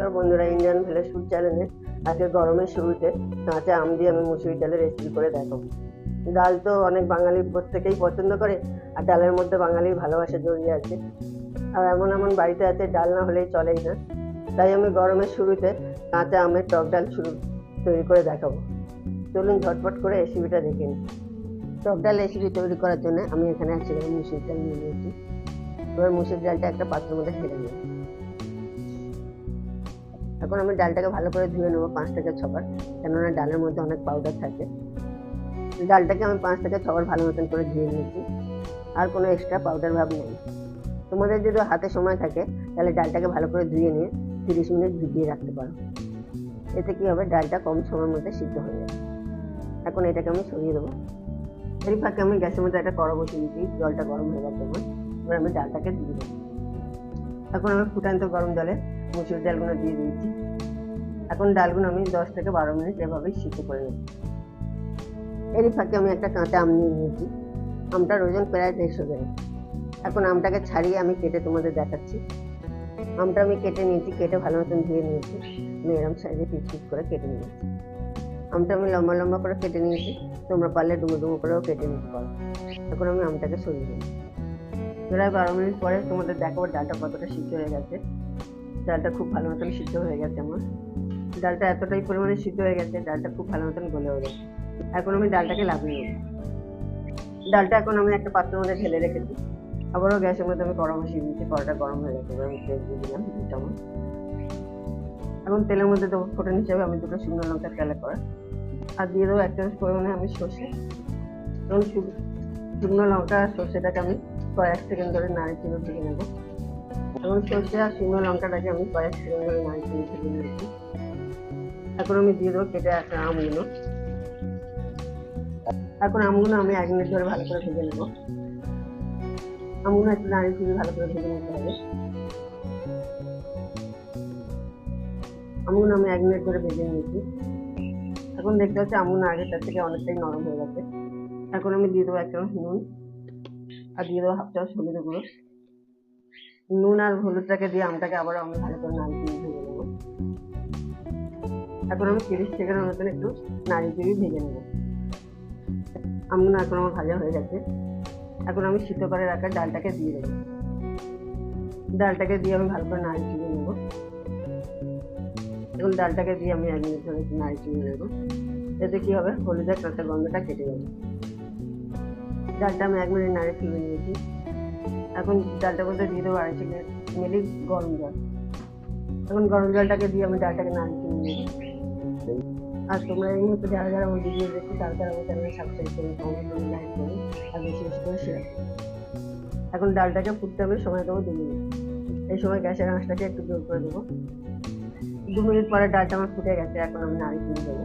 নমস্কার বন্ধুরা Indian village food চ্যানেলে আজকে গরমের শুরুতে কাঁচা আম দিয়ে আমি মুসুরি ডালের রেসিপি করে দেখাবো। ডাল তো অনেক বাঙালি প্রত্যেকেই পছন্দ করে, আর ডালের মধ্যে বাঙালির ভালোবাসা জড়িয়ে আছে। আর এমন এমন বাড়িতে আছে, ডাল না হলেই চলেই না। তাই আমি গরমের শুরুতে কাঁচা আমের টক ডাল শুরু, তৈরি করে দেখাবো। চলুন ঝটপট করে রেসিপিটা দেখে নিই। টক ডাল রেসিপি তৈরি করার জন্য আমি এখানে একশো মুসুর ডাল নিয়ে নিয়েছি। এবার মুসুর ডালটা একটা পাত্রের মধ্যে ঢেলে নিই। এখন আমি ডালটাকে ভালো করে ধুয়ে নেব পাঁচ থেকে ছবার, কেননা ডালের মধ্যে অনেক পাউডার থাকে। ডালটাকে আমি পাঁচ থেকে ছবার ভালো মতন করে ধুয়ে নিয়েছি, আর কোনো এক্সট্রা পাউডার ভাব নেই। তোমাদের যদি হাতে সময় থাকে, তাহলে ডালটাকে ভালো করে ধুয়ে নিয়ে তিরিশ মিনিট ভিজিয়ে রাখতে পারো। এতে কী হবে? ডালটা কম সময়ের মধ্যে সিদ্ধ হয়ে যাবে। এখন এটাকে আমি সরিয়ে দেবো। এর ফাঁকে আমি গ্যাসের মধ্যে একটা কড়া বসিয়ে দিচ্ছি জলটা গরম হয়ে গেছে আমার। এবার আমি ডালটাকে দিয়ে দেবো। এখন আমি ফুটান্ত গরম জলে মুসুর ডালগুলো দিয়ে দিয়েছি। এখন ডালগুলো আমি দশ থেকে বারো মিনিট এভাবেই সিদ্ধ করে নেব। এরই ফাঁকে আমি একটা কাঁচা আম নিয়ে নিয়েছি। আমটার ওজন প্রায় দেড়শো গ্রাম। এখন আমটাকে ছাড়িয়ে আমি কেটে তোমাদের দেখাচ্ছি। আমটা আমি কেটে নিয়েছি, কেটে ভালো মতন ধুয়ে নিয়েছি। আমি এরম সাইজে পিস পিস করে কেটে নিয়েছি। আমটা আমি লম্বা লম্বা করে কেটে নিয়েছি। তোমরা পারলে ডুমো ডুমো করেও কেটে নিতে পারো। এখন আমি আমটাকে সরিয়ে নিই প্রায় বারো মিনিট পরে তোমাদের দেখাবো ডালটা কতটা সিদ্ধ হয়ে গেছে। ডালটা খুব ভালো মতন সিদ্ধ হয়ে গেছে আমার। ডালটা এতটাই পরিমাণে সিদ্ধ হয়ে গেছে, ডালটা খুব ভালো মতন গলেও গেছে। এখন আমি ডালটাকে লাগিয়ে নেব। ডালটা এখন আমি একটা পাত্রের মধ্যে ঢেলে রেখেছি আবারও গ্যাসের মধ্যে আমি কড়া বসিয়ে দিয়েছি কড়াটা গরম হয়ে গেছে আমি তেল দিয়ে দিলাম দু চামচ। এখন তেলের মধ্যে দেবো ফোটন হিসাবে আমি দুটো শুকনো লঙ্কা তেলে করা। আর দিয়ে দেবো এক চামচ পরিমাণে আমি সর্ষে। এবং শুকনো লঙ্কা আর সর্ষেটাকে আমি কয়েক সেকেন্ড ধরে নাড়ি চেড়ে ভেজে নেব। এবং সর্ষে আর শুকনো লঙ্কাটাকে আমি কয়েক সেকেন্ড ধরে নাড়ি চেড়ে ভেজে নিয়েছি। এখন আমি দিয়ে দেবো কেটে একটা আমগুলো। এখন আমগুলো আমি এক মিনিট ধরে ভালো করে ভেজে নেব। আমগুলো একটু নাড়ি চেড়ে ভালো করে ভেজে নিতে হবে। আমগুলো আমি এক মিনিট ধরে ভেজে নিয়েছি। এখন দেখতে হচ্ছে আমগুলো আগেরটার থেকে অনেকটাই নরম হয়ে গেছে। এখন আমি দিয়ে দেবো এক চামচ নুন। আর দিয়ে দেবো হাফ চামচ হলুদের গুঁড়ো। নুন আর হলুদটাকে দিয়ে আমটাকে আবার আমি ভালো করে নাড়ি দিয়ে ভেজে নেব। এখন আমি তিরিশ সেকেন্ডের মতন একটু নাড়ি দিয়ে ভেজে নেব। আমগুলো এখন আমার ভাজা হয়ে গেছে। এখন আমি সিদ্ধ করে রাখা ডালটাকে দিয়ে দেবো। ডালটাকে দিয়ে আমি ভালো করে নাড়ি দিয়ে নেব। এখন ডালটাকে দিয়ে আমি এক মিনিট ধরে নাড়ি দিয়ে নেব। এতে কী হবে? হলুদের কাঁচা গন্ধটা কেটে যাবে। ডালটা আমি এক মিনিট নাড়ে তুলে নিয়েছি। এখন ডালটা বলতে দিয়ে দেবো আড়াইশো মিলি গরম জল। এখন গরম জলটাকে দিয়ে আমি ডালটাকে নাড়ি নেব। আর তোমরা এই মুহূর্তে যারা যারা আমার ভিডিও দেখছ, তারা তারা আমার চ্যানেলে সাবস্ক্রাইব করে কমেন্ট করে লাইক করে, আর বেশি বেশি করে শেয়ার এখন ডালটাকে ফুটতে হবে, সময় দেবো দু মিনিট। এই সময় গ্যাসের আঁচটাকে একটু জোর করে দেবো। দু মিনিট পরে ডালটা আমার ফুটে গেছে, এখন আমি নাড়ি তুলে দেবো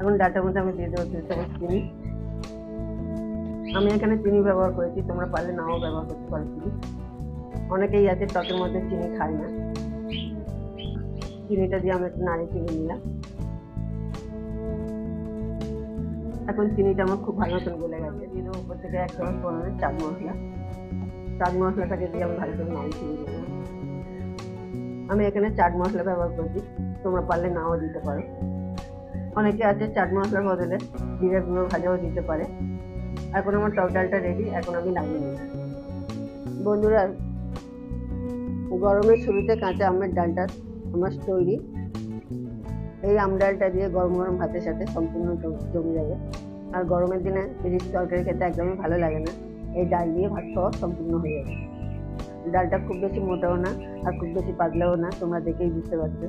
এখন ডালটার মধ্যে আমি দিয়ে দেবো দু চামচ চিনি। আমি এখানে চিনি ব্যবহার করেছি, তোমরা পারলে নাও ব্যবহার করতে পারো চিনি। অনেকেই আছে টকের মধ্যে চিনি খায় না। চিনিটা দিয়ে আমি একটু নাড়ি চিনি নিলাম। এখন চিনিটা আমার খুব ভালো মতন গলে গেছে। দিয়ে দেবো উপর থেকে এক চামচ পরিমাণে চাট মশলা। চাট মশলাটাকে দিয়ে আমি ভালো করে নাড়ি চিনি দেবো আমি এখানে চাট মশলা ব্যবহার করছি, তোমরা পারলে নাও দিতে পারো। অনেকে আছে চাট মশলার বদলে জিরে গুঁড়ো ভাজাও দিতে পারে। এখন আমার টক ডালটা রেডি এখন আমি নামিয়ে নিই বন্ধুরা, গরমের শুরুতে কাঁচা আমের ডালটা আমার তৈরি। এই আম ডালটা দিয়ে গরম গরম ভাতের সাথে সম্পূর্ণ জমে যাবে। আর গরমের দিনে রিচ তরকারি খেতে একদমই ভালো লাগে না। এই ডাল দিয়ে ভাত খাওয়া সম্পূর্ণ হয়ে যাবে। ডালটা খুব বেশি মোটাও না, আর খুব বেশি পাতলাও না, তোমরা দেখেই বুঝতে পারছ।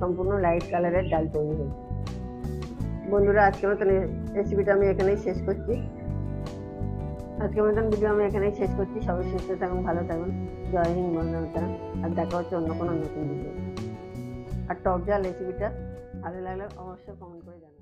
সম্পূর্ণ লাইট কালারের ডাল তৈরি হয়েছে। বন্ধুরা, আজকের মতন রেসিপিটা আমি এখানেই শেষ করছি। আজকের মতন ভিডিও আমি এখানেই শেষ করছি। সবাই সুস্থ থাকুন, ভালো থাকুন। জয় হিন্দ বন্ধুরা আর দেখা হচ্ছে অন্য কোনো নতুন ভিডিও আর টক জাল রেসিপিটা ভালো লাগলে অবশ্যই কমেন্ট করে জানাবেন।